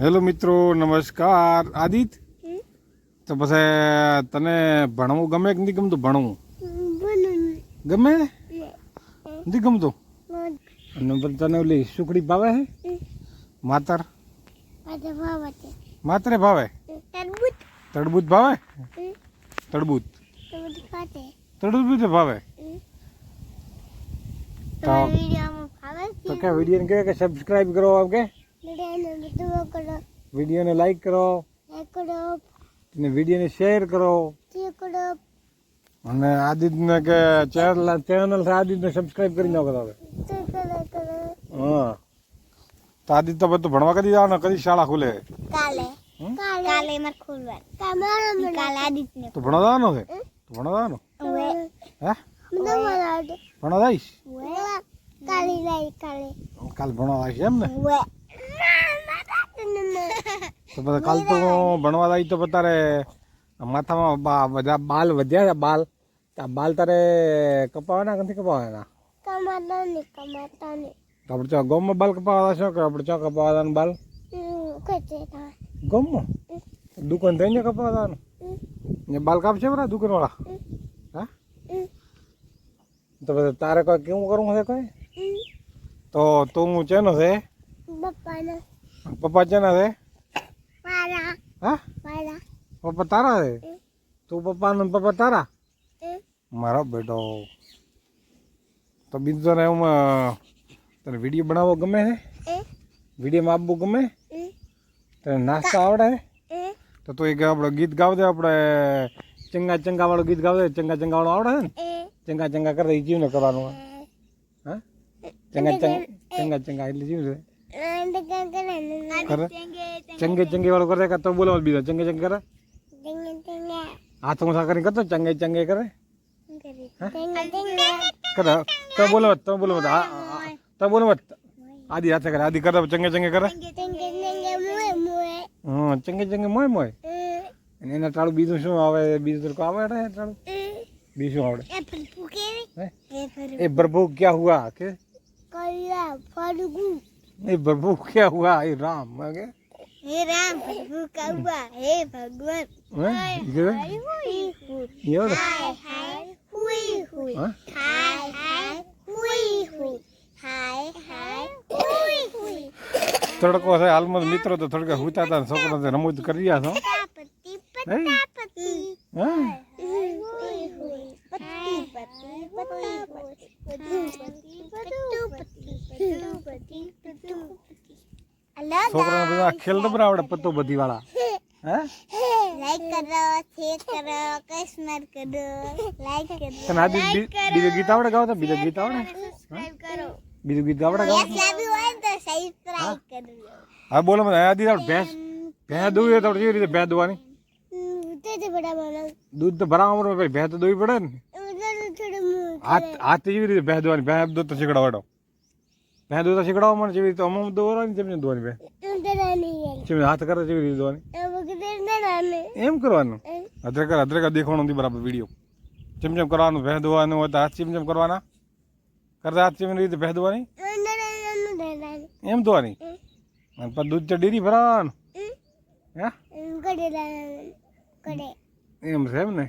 Hello મિત્રો, નમસ્કાર. આદિત? તો પછી તને ભણવું ગમે કે નહીં ગમતું ભણવું? ગમે? નથી ગમતું? પછી તને ઓલી સુખડી ભાવે હે? માતર? માતરે ભાવે? તડબૂત ભાવે? તડબૂત તડબૂત ભાવે. તો કે વિડીયોને કહે કે સબસ્ક્રાઇબ કરો આમ કે? વિડીયોને લાઈક કરો. અને વિડિયોને શેર કરો. અને આદિત્યને કે ચેનલ ચેનલ છે આદિત્યને સબસ્ક્રાઇબ કરી નાખો તમે. હા. તો આદિત્ય તો બધું ભણવા કદી જવાનો કદી શાળા ખુલે. કાલે. હમ? કાલે. મારે ખોલવા કાલે આદિત્ય તો ભણવા જવાનું છે તો ભણવા જવાનું હે? ભણવા જઈશ કાલે કાલે. કાલ ભણવા જઈશ એમ ને? તો બધા કાલ તો ભણવા જાય તો તારે માથામાં બધા બાલ વધ્યા છે બાલ. આ બાલ તારે કપાવાના કે નથી કપાવાના? આપણે ચો ગોમમાં બાલ કપાવવા છો કે આપણે ચો કપાવવાના બાલ? ગમ ગોમમાં? દુકાન થઈને કપાવવાનું ને બાલ કાપશે બરા દુકાનવાળા? હા? તો પછી તારે કોઈ કેવું કરવું છે કોઈ? તો તું ચેનો છે? બપ્પાના. પપ્પા ચેના છે? હા? પપ્પા તારા છે? તું પપ્પા ને પપ્પા તારા? મારો બેટો. તો બીજું તને હું તને વીડિયો બનાવવો ગમે છે? વિડીયોમાં આપવું ગમે? તને નાસ્તા આવડે? તો તું એક આપણે ગીત ગાવ દે આપણે ચંગા ચંગા વાળું ગીત ગાવ દે ચંગા ચંગા વાળું આવડે છે ને? ચંગા ચંગા કરે એ જીવને કરવાનું હા. ચંગા ચંગા ચંગા ચંગા એટલે જીવ છે કરે ચંગે ચંગે વાળું કરે કે તો બોલો બીજો ચંગે ચંગે કરે હાથ ઊંચા કરીને કરતો ચંગે ચંગે કરે કરે તો બોલો મત, તો બોલો મત. તો બોલો મત. આદિ હાથે કરે આદિ કરે ચંગે ચંગે કરે હા ચંગે ચંગે મોય મોય અને એના ટાળું બીજું શું આવે બીજું તરકો આવે અડે ટાળું બીજું શું આવડે હે? એ પ્રભુ ક્યાં હુઆ કે એ પ્રભુ ક્યાં હુઆ? हुआ રામ કે? હે રામ પ્રભુ કૌવા હે ભગવાન. હે? ઈ કે? ઈ આવડે? હાય હાય હુઈ હુઈ. હા? હાય હાય હુઈ હુઈ. હાય હાય હુઈ હુઈ. તડકો છે હાલમાં મિત્રો તો થોડીક હુતા હતા ને તો રમૂજ કરી રહ્યા છો. પતિ? પતિ પતિ પતિ પતિ પતિ છોકરાને બધા ખેલ તો બરાબર પત્તો બધી વાળા હે? લાઈક કરો શેર કરો કસ્મર કરો લાઈક કરો તને આ બીજું ગીત આવડે ગાવતા બીજું ગીત આવડે? સબસ્ક્રાઇબ કરો. બીજું ગીત આવડે ગાવતા યસ લાવી હોય તો સબસ્ક્રાઇબ કરજો હા બોલો મને આ દી ભેંસ. ભેંસ દોવી તો કેવી રીતે ભેંસ દોવાની? તે તે દૂધ તો ભરાવા ભેંસ તો દોવી પડે ને. ઉધર થોડું મું હાથ હાથ કેવી રીતે ભેંસ દોવાની? ભેંસ દોતા શીખડાવડો ભેંસ દોતા શીખડાવો મને જેવી રીતે અમુક દોરવાની જેમ દોવાની ભેંસ ઉધર હાથ કરે જેવી રીતે દોવાની એમ કરવાનું? અધરે કર અધરે કર દેખાણું બરાબર વીડિયો જેમ જેમ કરવાનું ભેં દોવાનું હોય તો હાથ જેમ જેમ કરવાના. કરતા હાથ જેમ રીતે ભેં દોવાની એમ દોવાની અને પછી દૂધ તો ડેરી ભરાવાનું. હે? એમ છે એમ ને?